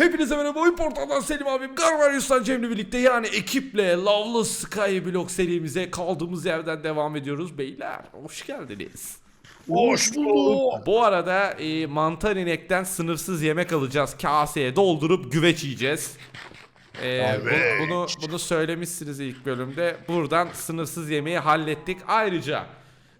Hepinize merhaba oyun portaldan Selim abim Garvarius'tan Cem'le birlikte yani ekiple Loveless Skyblock serimize kaldığımız yerden devam ediyoruz beyler hoş geldiniz. Hoş bulduk. Bu arada e, mantar inekten sınırsız yemek alacağız kaseye doldurup güveç yiyeceğiz. E, bu- bunu bunu söylemişsiniz ilk bölümde buradan sınırsız yemeği hallettik ayrıca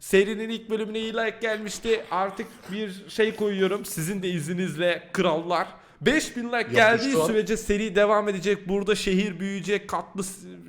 Serinin ilk bölümüne iyi like gelmişti. Artık bir şey koyuyorum. Sizin de izninizle krallar. 5000 like geldiği an. sürece seri devam edecek. Burada şehir büyüyecek. Katlı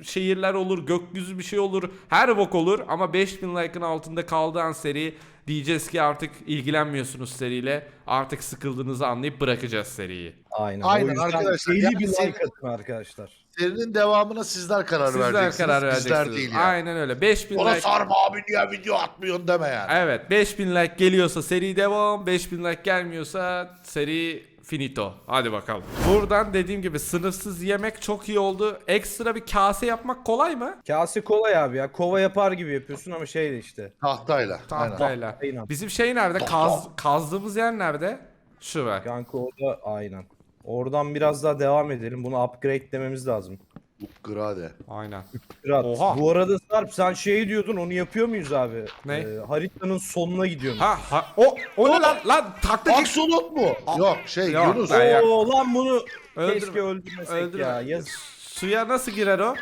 şehirler olur. Gökyüzü bir şey olur. Her bok olur. Ama 5000 like'ın altında kaldığı an seri diyeceğiz ki artık ilgilenmiyorsunuz seriyle. Artık sıkıldığınızı anlayıp bırakacağız seriyi. Aynen. Aynen o arkadaşlar. Deli Yani bir senin- like atın arkadaşlar. Serinin devamına sizler karar Sizler vereceksiniz. karar Bizler vereceksiniz. değil ya. Aynen öyle. 5000 Ona like sarma abi niye video atmıyorsun deme yani. Evet 5000 like geliyorsa seri devam 5000 like gelmiyorsa seri finito. Hadi bakalım. Buradan dediğim gibi sınırsız yemek çok iyi oldu. Ekstra bir kase yapmak kolay mı? Kase kolay abi ya. Kova yapar gibi yapıyorsun ama şeyle işte. Tahtayla. Tahtayla. Aynen. Bizim şey nerede? Kaz, kazdığımız yer nerede? Şu var. Kanka o da aynen. Oradan biraz daha devam edelim. Bunu upgrade dememiz lazım. Grade. Aynen. Fırat, Oha. bu arada Sarp sen şey diyordun onu yapıyor muyuz abi? Ne? Ee, haritanın sonuna gidiyorsun. Ha ha o o ne lan lan taktik Aksolot mu? Yok şey Yok, Yunus. ben- ya- Oo lan bunu Öldürme. keşke öldürmesek öldürme. ya. Yaz Suya nasıl girer o?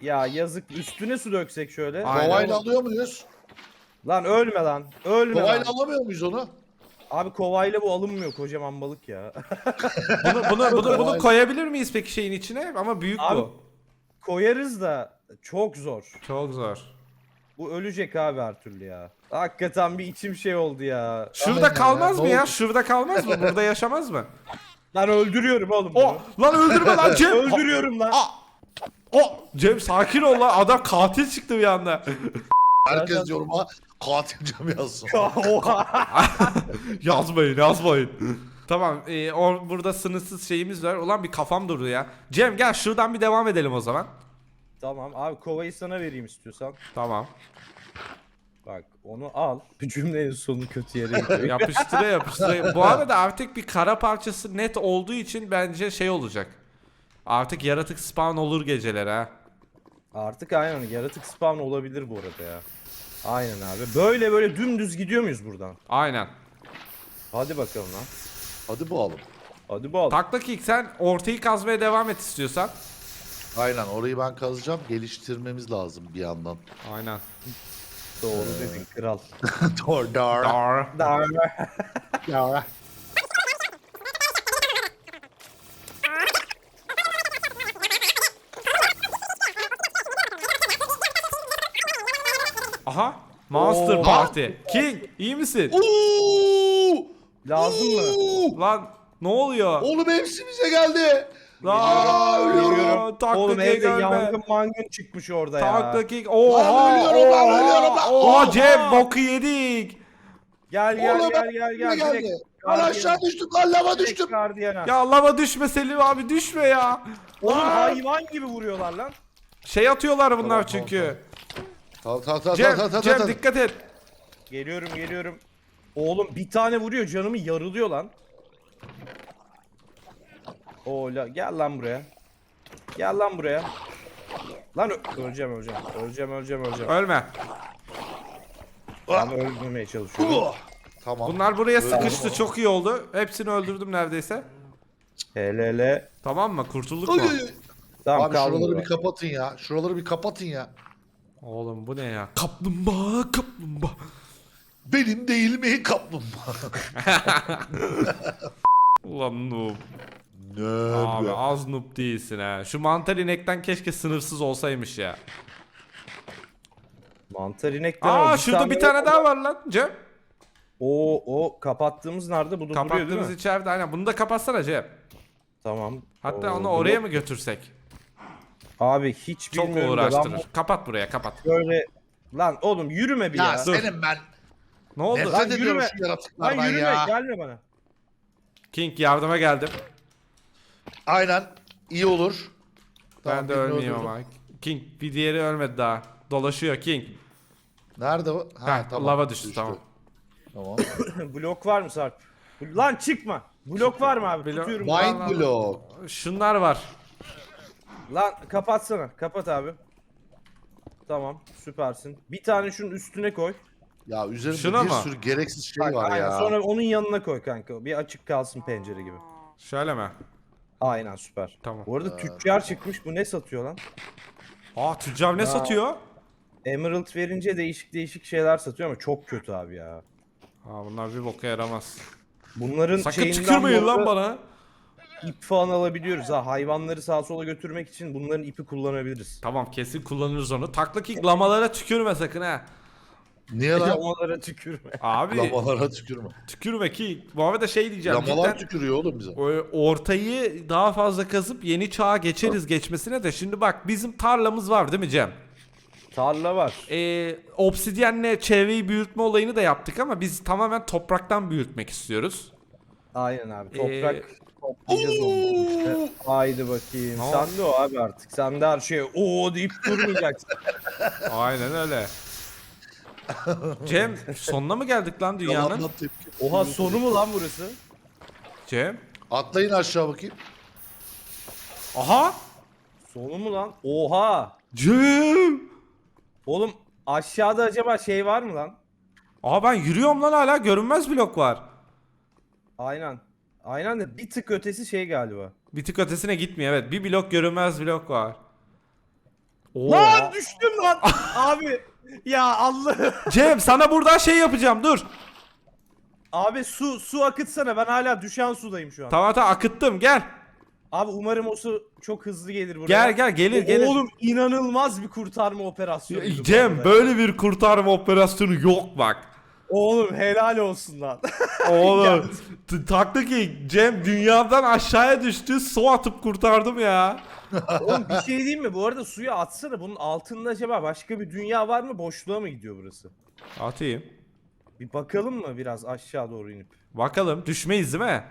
ya yazık üstüne su döksek şöyle. Aynen. Kovayla alıyor muyuz? Lan ölme lan. Ölme Kovayla lan. alamıyor muyuz onu? Abi kovayla bu alınmıyor kocaman balık ya. Bunu bunu bunu bunu koyabilir miyiz peki şeyin içine? Ama büyük Abi- bu. Koyarız da çok zor. Çok zor. Bu ölecek abi her türlü ya. Hakikaten bir içim şey oldu ya. Şurada Aynen kalmaz ya, mı ya? oldu? Şurada kalmaz mı? Burada yaşamaz mı? Lan öldürüyorum oğlum O bunu. lan öldürme lan Cem. Öldürüyorum lan. Aa, o Cem sakin ol lan. Adam katil çıktı bir anda. Herkes yoruma katil cam yazsın. Oha. yazmayın, yazmayın. tamam, e, o, burada sınırsız şeyimiz var. Ulan bir kafam durdu ya. Cem gel şuradan bir devam edelim o zaman. tamam abi kovayı sana vereyim istiyorsan. Tamam. Bak onu al. Bir cümlenin sonu kötü yere gidiyor. Yapıştıra yapıştıra. Bu arada artık bir kara parçası net olduğu için bence şey olacak. Artık yaratık spawn olur geceler ha. Artık aynen yaratık spawn olabilir bu arada ya. Aynen abi. Böyle böyle dümdüz gidiyor muyuz buradan? Aynen. Hadi bakalım lan. Hadi bu alın. Hadi bu al. Takla kick sen ortayı kazmaya devam et istiyorsan. Aynen orayı ben kazacağım. Geliştirmemiz lazım bir yandan. Aynen. Doğru dedin kral. Doğru doğru. Dar. Doğru. Aha. Monster Oo. Party. King iyi misin? Oo! Lazım mı? Lan ne oluyor? Oğlum hepsi bize geldi. Lan ölüyorum. Takla Oğlum evde ölme. yangın mangın çıkmış orada ya. Takla kick. Oha. Lan ölüyorum, lan ölüyorum, lan. Oha. Cem boku yedik. Gel gel Oğlum gel gel gel. Direkt Lan aşağı düştüm lan lava düştüm. Ya lava düşme Selim abi düşme ya. Oğlum Aa. hayvan gibi vuruyorlar lan. Şey atıyorlar bunlar çünkü. Tamam tamam tamam Cem, tamam tamam. Cem tamam. dikkat et. Geliyorum geliyorum. Oğlum bir tane vuruyor canımı yarılıyor lan. Ola gel lan buraya. Gel lan buraya. Lan öleceğim öleceğim. Öleceğim öleceğim öleceğim. Ölme. Ben öldürmeye çalışıyorum. Tamam. Bunlar buraya sıkıştı çok iyi oldu. Hepsini öldürdüm neredeyse. Hele hele. Tamam mı? Kurtulduk mu? Tamam Abi şuraları bir kapatın ya. Şuraları bir kapatın ya. Oğlum bu ne ya? Kaplumbağa kaplumbağa. Benim değil mi kaplumbağa? Ulan noob. Ne Abi be? az noob değilsin ha. Şu mantar inekten keşke sınırsız olsaymış ya. Mantar inekten. Aa şurada bir tane daha var lan Cem. O o kapattığımız nerede? Bu da duruyor değil Kapattığımız mi? içeride aynen. Bunu da kapatsana Cem. Tamam. Hatta Oo, onu oraya mı götürsek? Abi hiç Çok bilmiyorum da ben uğraştırır. Kapat buraya kapat. bu- böyle Lan oğlum yürüme bir Ya, ya. senin ben Ne oldu? nefret Lan ediyorum yürüme. şu Lan yaratıklardan yürüme ya. gelme bana. King yardıma geldim. Aynen. iyi olur. ben Tamam, de birini ölmeyeyim öldürdüm. ama. King bir diğeri ölmedi daha. Dolaşıyor King. Nerede o? Ha, Ha, tamam. lava düştü, tamam. Tamam. Blok var mı Sarp? Lan çıkma. Blok var mı abi? Blok- Tutuyorum. Mind var. block. Şunlar var. Lan kapatsana. Kapat abi. Tamam süpersin. Bir tane şunun üstüne koy. Ya üzerinde Şuna bir mı? sürü gereksiz şey var aynen. ya. Sonra onun yanına koy kanka. Bir açık kalsın pencere gibi. Şöyle mi? Aynen süper. Tamam. Bu arada tüccar çıkmış. Bu ne satıyor lan? Aa tüccar ne Ya. satıyor? Emerald verince değişik değişik şeyler satıyor ama çok kötü abi ya. Aa bunlar bir boka yaramaz. Bunların Sakın şeyinden tükürmeyin bu lan arada bana. İp falan alabiliyoruz ha. Hayvanları sağa sola götürmek için bunların ipi kullanabiliriz. Tamam kesin kullanırız onu. Takla kick lamalara tükürme sakın ha. Niye lan? Lamalara tükürme. Abi Lamalara tükürme. tükürme ki. Bu arada şey diyeceğim. Lamalar cidden tükürüyor oğlum bize. o- ortayı daha fazla kazıp yeni çağa geçeriz geçmesine de. Şimdi bak bizim tarlamız var değil mi Cem? Tarla var. Ee, obsidyenle çevreyi büyütme olayını da yaptık ama biz tamamen topraktan büyütmek istiyoruz. Aynen abi. Ee, Toprak toplayacağız onu. İşte. Haydi bakayım. Ne Sen de o abi artık. Sen de her şeye o deyip durmayacaksın. Aynen öyle. Cem sonuna mı geldik lan dünyanın? Oha sonu mu lan burası? Cem. Atlayın aşağı bakayım. Aha. Sonu mu lan? Oha. Cem. Oğlum aşağıda acaba şey var mı lan? Aa ben yürüyorum lan hala görünmez blok var. Aynen. Aynen de bir tık ötesi şey galiba. Bir tık ötesine gitmiyor evet. Bir blok görünmez blok var. Oo. Lan düştüm lan. abi ya Allah. Cem sana buradan şey yapacağım dur. Abi su su akıtsana ben hala düşen sudayım şu an. Tamam tamam akıttım gel. Abi umarım o su çok hızlı gelir buraya. Gel gel gelir O- gelir. Oğlum inanılmaz bir kurtarma operasyonu. Cem böyle bir kurtarma operasyonu yok bak. Oğlum helal olsun lan. Oğlum taktı ki Cem dünyadan aşağıya düştü su atıp kurtardım ya. Oğlum bir şey diyeyim mi? Bu arada suya atsana. Bunun altında acaba başka bir dünya var mı? Boşluğa mı gidiyor burası? Atayım. Bir bakalım mı biraz aşağı doğru inip? Bakalım düşmeyiz değil mi?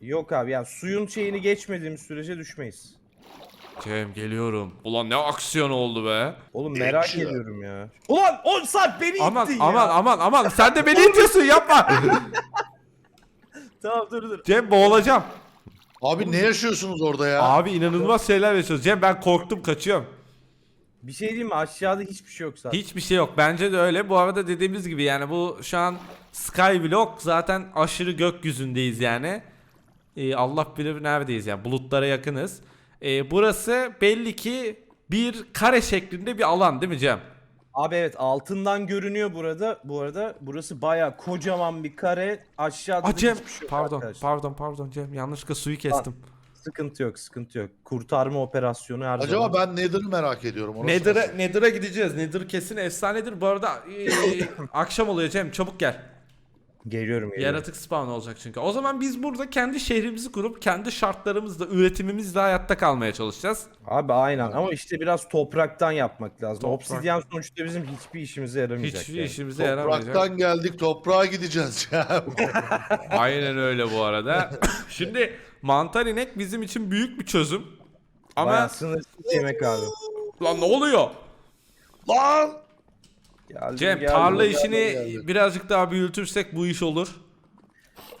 Yok abi yani suyun şeyini geçmediğimiz sürece düşmeyiz. Cem geliyorum. Ulan ne aksiyon oldu be. Oğlum merak Ekşi ya. ediyorum ya. Ulan 10 saat beni Aman ittin aman ya. aman aman sen de beni itiyorsun yapma. Tamam dur dur. Cem boğulacağım. Abi ne yaşıyorsunuz orada ya? Abi inanılmaz şeyler yaşıyoruz. Cem ben korktum kaçıyorum. Bir şey diyeyim mi? Aşağıda hiçbir şey yok zaten. Hiçbir şey yok. Bence de öyle. Bu arada dediğimiz gibi yani bu şu an Skyblock zaten aşırı gökyüzündeyiz yani. Ee, Allah bilir neredeyiz yani bulutlara yakınız. Ee, burası belli ki bir kare şeklinde bir alan değil mi Cem? Abi evet altından görünüyor burada. Bu arada burası baya kocaman bir kare. Aşağıda Aa da Cem hiçbir şey yok pardon arkadaşlar. pardon pardon Cem yanlışlıkla suyu kestim. Sıkıntı yok sıkıntı yok. Kurtarma operasyonu her Acaba zaman. ben Nether'ı merak ediyorum. Orası Nether'a nasıl? Nether'a gideceğiz. Nether kesin efsanedir. Bu arada ee, akşam oluyor Cem çabuk gel. Geliyorum geliyorum. Yaratık spawn olacak çünkü. O zaman biz burada kendi şehrimizi kurup kendi şartlarımızla, üretimimizle hayatta kalmaya çalışacağız. Abi aynen ama işte biraz topraktan yapmak lazım. Toprak. Obsidyen sonuçta bizim hiçbir işimize yaramayacak. Hiçbir yani. işimize yaramayacak. Topraktan geldik toprağa gideceğiz ya. Aynen öyle bu arada. Şimdi mantar inek bizim için büyük bir çözüm. Ama Bayağı sınırsız yemek abi. lan ne oluyor? Lan! Geldim, Cem geldim, tarla geldim. işini geldim. birazcık daha büyütürsek bu iş olur.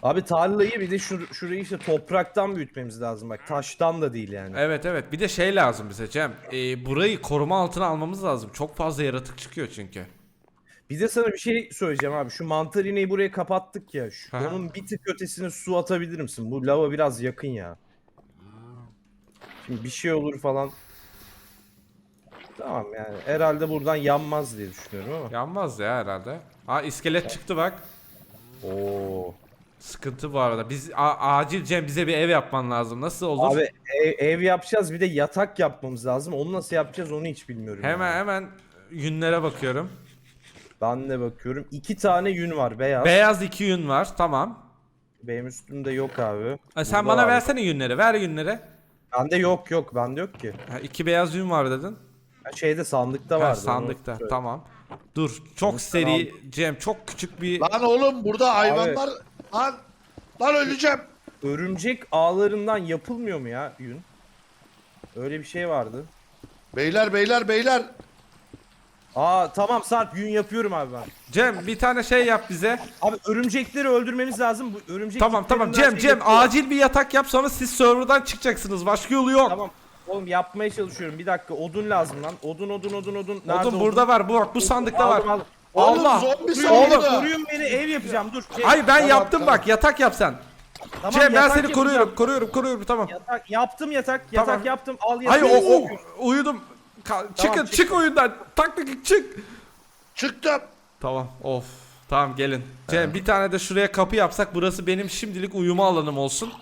Abi tarlayı bir de şur şurayı işte topraktan büyütmemiz lazım bak. Taştan da değil yani. Evet evet bir de şey lazım bize Cem. Ee, burayı koruma altına almamız lazım. Çok fazla yaratık çıkıyor çünkü. Bir de sana bir şey söyleyeceğim abi. Şu mantar ineği buraya kapattık ya. Şu, Aha. onun bir tık ötesine su atabilir misin? Bu lava biraz yakın ya. Şimdi bir şey olur falan. Tamam yani. Herhalde buradan yanmaz diye düşünüyorum ama. Yanmaz ya herhalde. Aa iskelet çıktı bak. Oo. Sıkıntı bu arada. Biz a- acil Cem bize bir ev yapman lazım. Nasıl olur? Abi ev, ev yapacağız bir de yatak yapmamız lazım. Onu nasıl yapacağız onu hiç bilmiyorum. Hemen yani. hemen yünlere bakıyorum. Ben de bakıyorum. İki tane yün var beyaz. Beyaz iki yün var. Tamam. Benim üstümde yok abi. Ha, sen Burada bana var. versene yünleri. Ver yünleri. Bende yok yok. Bende yok ki. Ha, iki beyaz yün var dedin. Ha, Şeyde sandıkta Ha, vardı. sandıkta. onu- Tamam. Dur. Çok seri Cem. Çok küçük bir Lan oğlum burada hayvanlar... Lan! Lan öleceğim! Örümcek ağlarından yapılmıyor mu ya yün? Öyle bir şey vardı. Beyler beyler beyler! Aa tamam Sarp yün yapıyorum abi ben. Cem bir tane şey yap bize. Abi örümcekleri öldürmemiz lazım. Bu örümcek Tamam tamam Cem şey Cem yapıyor. acil bir yatak yap sonra siz serverdan çıkacaksınız. Başka yolu yok. Tamam. Oğlum yapmaya çalışıyorum. Bir dakika odun lazım lan. Odun odun odun odun. Nerede Odun burada var. Bu bak bu sandıkta var. Aldım, aldım. Oğlum Allah. zombi Oğlum saldı. koruyun beni ev yapacağım dur. Cem, Hayır ben Tamam, yaptım tamam. bak yatak yap sen. tamam, Cem ben yatak seni yapacağım. koruyorum koruyorum koruyorum tamam. Yatak yaptım yatak. Yatak Tamam. yaptım. Al Hayır yatak. o, o uyudum. Ka- çıkın çık. çık oyundan. Taktik çık. Çıktım. Tamam of. Tamam gelin. Cem bir tane de şuraya kapı yapsak burası benim şimdilik uyuma alanım olsun.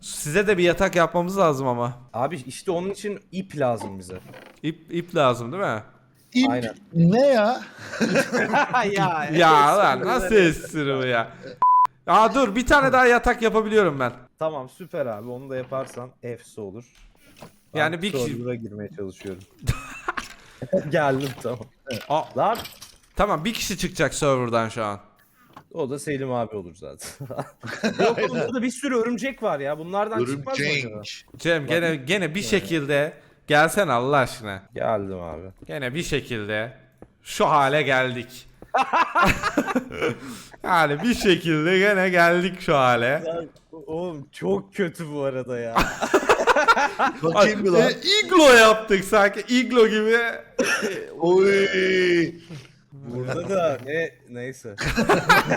Size de bir yatak yapmamız lazım ama. Abi işte onun için ip lazım bize. İp, ip lazım değil mi? İp Aynen. ne ya? ya. ya lan nasıl espri bu ya? Aa dur bir tane daha yatak yapabiliyorum ben. Tamam süper abi onu da yaparsan efsi olur. Yani Ben bir kişi- server'a girmeye çalışıyorum. Geldim tamam. Aa, Lan tamam bir kişi çıkacak serverdan şu an. O da Selim abi olur zaten. Yok oğlum burada bir sürü örümcek var ya. Bunlardan çıkmaz mı acaba? Örümcek. Cem gene gene bir şekilde gelsen Allah aşkına. Geldim abi. Gene bir şekilde şu hale geldik. yani bir şekilde gene geldik şu hale. Oğlum çok kötü bu arada ya. Bakayım bir lan. E, iglo yaptık sanki iglo gibi. Oy. Burada da ne neyse.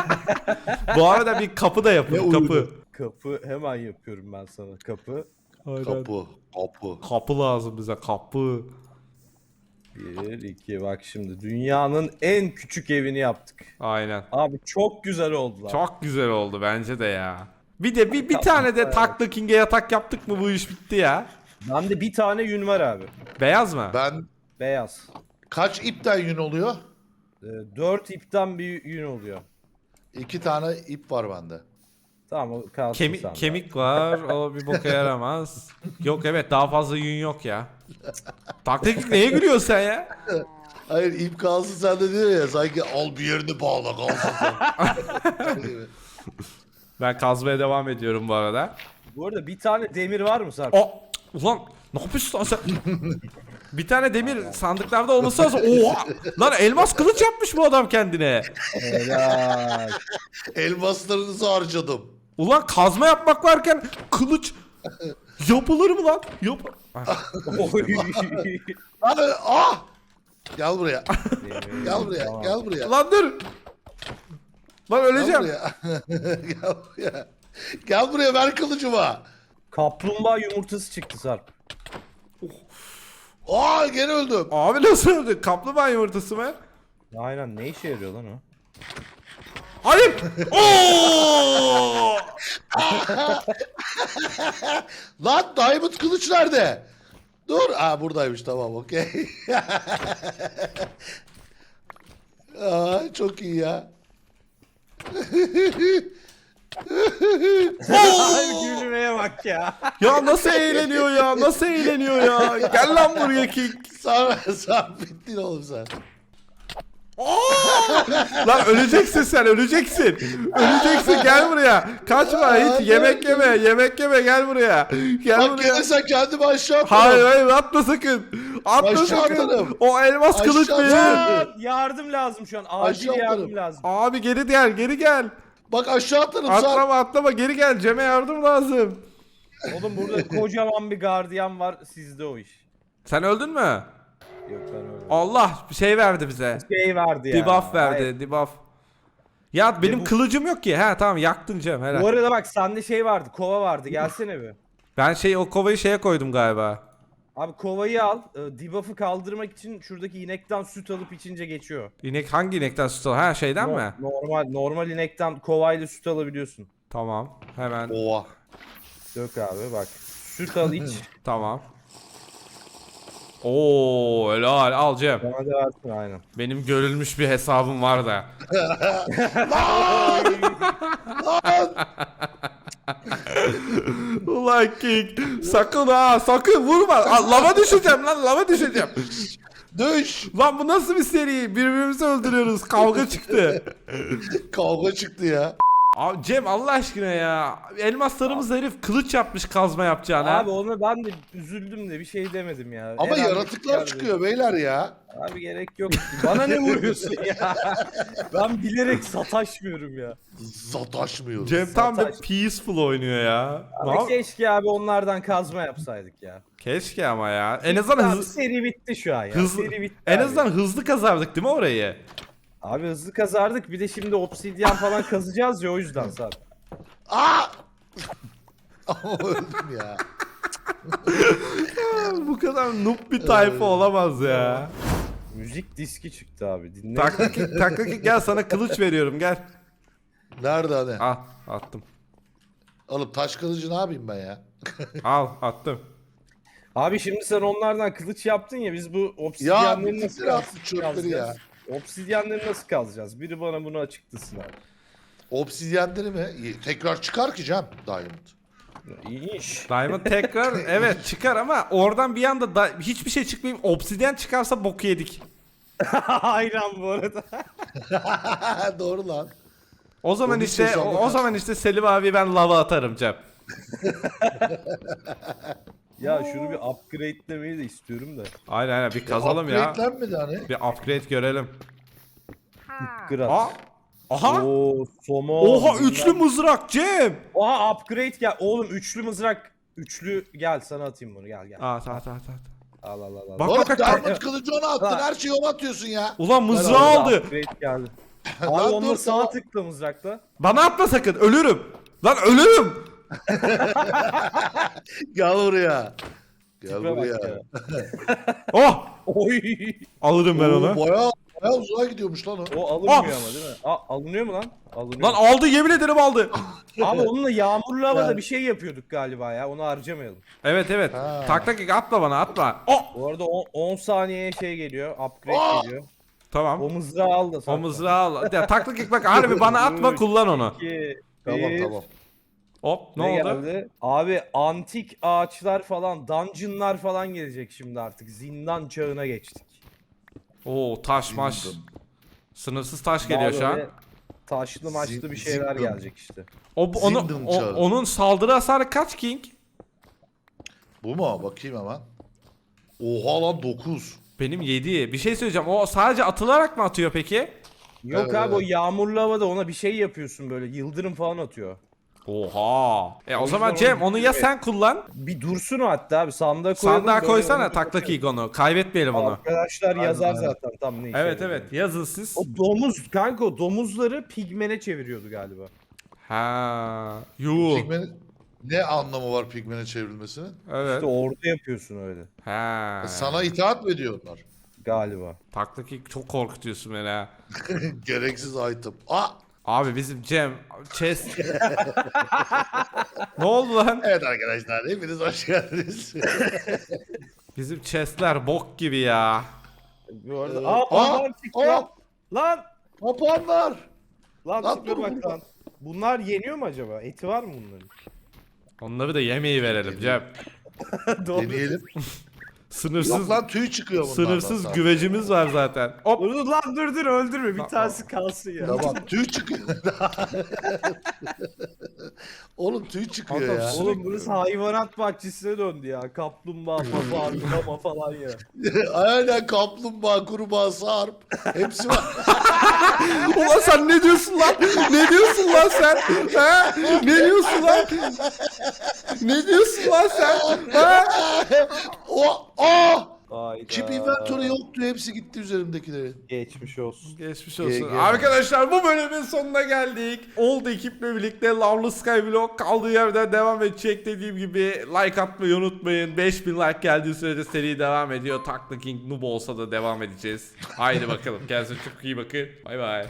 Bu arada bir kapı da yapın Ne kapı. uyudu? Kapı hemen yapıyorum ben sana kapı. Kapı. Kapı. Kapı lazım bize kapı. Bir, iki bak şimdi dünyanın en küçük evini yaptık. Aynen. Abi çok güzel oldu lan. Çok güzel oldu bence de ya. Bir de bir, bir tane de Takla King'e yatak yaptık mı bu iş bitti ya. Bende bir tane yün var abi. Beyaz mı? Ben Beyaz. kaç ipten yün oluyor? Ee, dört ipten bir yün oluyor. İki tane ip var bende. Tamam o kalsın Kemik sende. kemik var. O bir boka yaramaz. Yok evet daha fazla yün yok ya. King neye gülüyorsun sen ya? Hayır ip kalsın sen de diyor ya sanki al bir yerini bağla kalsın sen. Ben kazmaya devam ediyorum bu arada. Bu arada bir tane demir var mı Sarp? Aa, ulan ne yapıyorsun lan sen? bir tane demir sandıklarda olması lazım. Oha! Lan elmas kılıç yapmış bu adam kendine. Helal. Elmaslarınızı harcadım. Ulan kazma yapmak varken kılıç yapılır mı lan? Yap. Oy. Abi ah! Gel buraya. Gel buraya. Gel buraya. Lan dur. Lan Gel öleceğim. buraya. Gel buraya. Gel buraya ver kılıcıma. Kaplumbağa yumurtası çıktı Sarp. Aa gene öldüm. Abi nasıl öldü? Kaplumbağa yumurtası mı? Aynen ne işe yarıyor lan o? Hayır. Oo! Lan Diamond kılıç nerede? Dur. Aa buradaymış tamam okey. Aa çok iyi ya. Ay gülmeye bak ya. ya nasıl eğleniyor ya? Nasıl eğleniyor ya? Gel lan buraya King. Sen, sen bittin oğlum sen. Lan öleceksin sen öleceksin. Öleceksin gel buraya. Kaçma hiç yemek yeme yemek yeme gel buraya. Gel Bak buraya. gene sen kendimi aşağı atarım. Hayır hayır atma sakın. Atma Aşağı sakın. atarım. O elmas kılıç Aşağı benim. atarım. yardım lazım şu an. Acil Aşağı yardım atarım. lazım. Abi geri gel geri gel. Bak aşağı atarım sen. Atlama atlama geri gel. Cem'e yardım lazım. Oğlum burada kocaman bir gardiyan var. Sizde o iş. Sen öldün mü? Yok ben öyle. Allah bir şey verdi bize. Şey verdi ya. Debuff verdi Hayır. debuff. Ya benim Debuff. kılıcım yok ki. Ha tamam yaktın Cem helal. Bu arada bak sende şey vardı. Kova vardı. Gelsene bir. Ben şey o kovayı şeye koydum galiba. Abi kovayı al. E, debuff'ı kaldırmak için şuradaki inekten süt alıp içince geçiyor. İnek hangi inekten süt al? Ha şeyden No- mi? Normal normal inekten kovayla süt alabiliyorsun. Tamam. Hemen Oha. Dök abi bak. Süt al iç. tamam. Oo helal al Cem. Bana da versin aynen. Benim görülmüş bir hesabım var da. Ulan King. Sakın ha sakın vurma. Aa, lava düşeceğim lan lava düşeceğim. Düş. Lan bu nasıl bir seri? Birbirimizi öldürüyoruz. Kavga çıktı. Kavga çıktı ya. Abi Cem Allah aşkına ya. Elmaslarımız herif kılıç yapmış kazma yapacağına. Abi onu ben de üzüldüm de bir şey demedim ya. Ama Herhalde yaratıklar çıkar çıkıyor beyler ya. Abi gerek yok. Bana ne vuruyorsun ya? ben bilerek sataşmıyorum ya. Sataşmıyoruz. Cem tam bir Sataş. peaceful oynuyor ya. Ne Abi yap- keşke abi onlardan kazma yapsaydık ya. Keşke ama ya. En azından Abi hız- seri bitti şu an ya. hızlı Seri bitti en abi. azından hızlı kazardık değil mi orayı? Abi hızlı kazardık bir de şimdi obsidyen falan kazacağız ya o yüzden zaten. Aa! Ama öldüm ya. Bu kadar noob bir tayfa olamaz ya. Müzik diski çıktı abi dinle. Takla kick, takla kick gel sana kılıç veriyorum gel. Nerede hani? Al attım. Oğlum taş kılıcı ne yapayım ben ya? Al attım. Abi şimdi sen onlardan kılıç yaptın ya biz bu Ya obsidyenleri bitir nasıl artık çöpleri ya. Obsidyenleri nasıl kazacağız? Biri bana bunu açıklasın abi. Obsidyenleri mi? Tekrar çıkar ki Cem Diamond. İyi iş. Diamond tekrar evet çıkar ama oradan bir anda da, hiçbir şey çıkmayıp obsidyen çıkarsa boku yedik. Hayran bu arada. Doğru lan. O zaman Onun işte o, o zaman işte Selim abi ben lava atarım Cem. Ya şunu bir upgrade'lemeyi de istiyorum da. Aynen aynen bir kazalım ya. Upgrade'lenmedi hani. Bir upgrade görelim. Kırat. Aa, aha. Oo, somo. Oha üçlü mızrak Cem. Oha upgrade gel. Oğlum üçlü mızrak. Üçlü gel sana atayım bunu gel gel. Aa tamam tamam tamam. Al al al. al. Bak Oğlum bak bak. Diamond kılıcı ona attın. Her şeyi ona atıyorsun ya. Ulan mızrağı Al, aldı. Upgrade geldi. Abi Lan onunla dur, sağ tamam. tıkla mızrakla. Bana atma sakın ölürüm. Lan ölürüm. Gel buraya. Gel Tipe bak buraya. ya. Oh Oy. alırım ben Oo, onu. Bayağı, bayağı uzağa gidiyormuş lan o. O alınmıyor Ah! ama değil mi? Aa, alınıyor mu lan? Alınıyor. Lan aldı yemin ederim aldı. Abi onunla yağmurlu havada Yani. bir şey yapıyorduk galiba ya. Onu harcamayalım. Evet evet. Ha. Takla kick atma bana atma. Oh Bu arada 10 saniyeye şey geliyor. Upgrade Aa! geliyor. tamam. O mızrağı al da O sakla. mızrağı al. Ya takla kick bak harbi bana atma kullan onu. İki, Tamam bir. tamam. Hop ne, Ne, oldu? geldi? Abi antik ağaçlar falan, dungeonlar falan gelecek şimdi artık. Zindan çağına geçtik. Oo taş maş. Sınırsız taş geliyor şu an. Taşlı maçlı Zin- bir şeyler gelecek işte. O, bu- onu, o- onun saldırı hasarı kaç King? Bu mu? Bakayım hemen. Oha lan 9. Benim 7. Bir şey söyleyeceğim. O sadece atılarak mı atıyor peki? Yok Evet, abi o evet. yağmurlu havada ona bir şey yapıyorsun böyle yıldırım falan atıyor. Oha. E o O zaman Cem onu ya sen kullan. Bir dursun o hatta abi sandığa koyalım. Sandığa koysana onu takla bir kick onu. Kaybetmeyelim onu. Arkadaşlar yazar aynen. zaten tam ne işe Evet evet yazın siz. O domuz kanka o domuzları pigmene çeviriyordu galiba. Ha. Yuh. Pigmen ne anlamı var pigmene çevrilmesinin? Evet. İşte orada yapıyorsun öyle Ha. Sana itaat mı ediyor onlar? galiba. Takla kick çok korkutuyorsun beni ha. Gereksiz item. Aa! Abi bizim Cem chest. ne oldu lan? Evet arkadaşlar hepiniz hoş geldiniz. Bizim chestler bok gibi ya. Bu arada Ee, aa, çıktı aa. lan. Lan Papağanlar. lan Lan tipe dur bak burada. lan. Bunlar yeniyor mu acaba? Eti var mı bunların? Onları da yemeği verelim Cem. Doğru. Deneyelim. Sınırsız Yok lan tüy çıkıyor bunlardan. sınırsız sadece. güvecimiz var zaten. Hop. Dur lan dur dur öldürme bir tanesi kalsın ya. Tamam tüy çıkıyor. Oğlum tüy çıkıyor Kanka, ya. Oğlum burası hayvanat bahçesine döndü ya. Kaplumbağa, papağan, mama falan ya. Aynen kaplumbağa, kurbağa, sarp. Hepsi var. Ulan sen ne diyorsun lan? Ne diyorsun lan sen? Ha? Ne diyorsun lan? Ne diyorsun lan sen? Ha? o, aa! Hayda. Chip inventory yoktu. Hepsi gitti üzerimdekilerin. Geçmiş olsun. Geçmiş olsun. Ge- ge- Arkadaşlar bu bölümün sonuna geldik. Old ekiple birlikte Lovely Skyblock kaldığı yerden devam edecek. Dediğim gibi like atmayı unutmayın. 5000 like geldiği sürece seri devam ediyor. Takla King noob olsa da devam edeceğiz. Haydi bakalım. Kendinize çok iyi bakın. Bay bay.